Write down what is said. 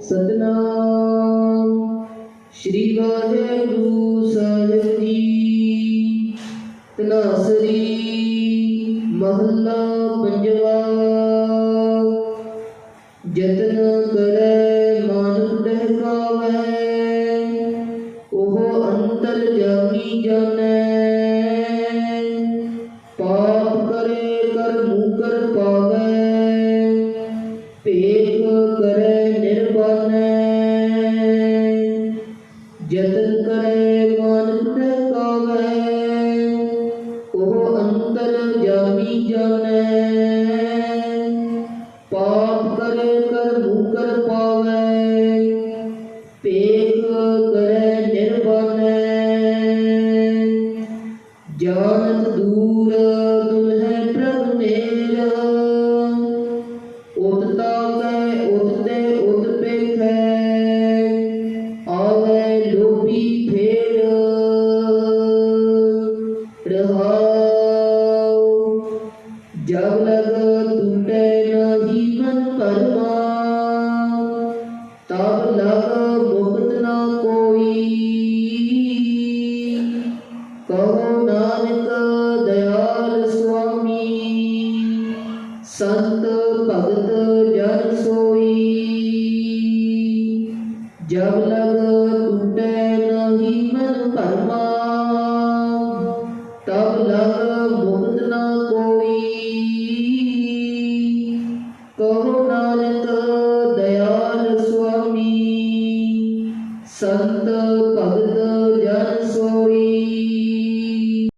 ਸਤਨਾਮ। ਸ੍ਰੀ ਵਾਹਿਗੁਰੂ ਸਾਹਿਬ ਜੀ। ਤਨਾਸਰੀ ਮਹੱਲਾ ਪੰਜਵਾ। ਜਤਨ ਕਰੈ ਮਾਨੁ ਦਹਿਕਾਵੈ ਜਤਨ ਕਰੇ ਮਨ ਟਿਕਾਵੈ ਉਹ ਅੰਤਰ ਜਾਮੀ ਜਾਣੈ ਪਾਪ ਕਰੇ ਕਰ ਮੂਕਰ ਪਾਵੈ। ਭੇਖ ਕਰੇ, ਨਿਰਵਾਨੈ। ਜਾਣਤ ਦੂਰ, ਦੁਲਹਿ ਪ੍ਰਭ ਮੇਰਾ। ਜਬ ਲਗ ਟੂਟੈ ਨਾਹੀ ਮਨ ਪਰਮਾ ਤਬ ਲਗ ਮੁਕਤ ਨਾ ਕੋਈ। ਕਹੋ ਨਾਨਕ ਦਇਆਲ ਸੁਆਮੀ, ਸੰਤ ਭਗਤ ਜਨ ਸੋਈ। ਜਬ ਲਗ संत कवित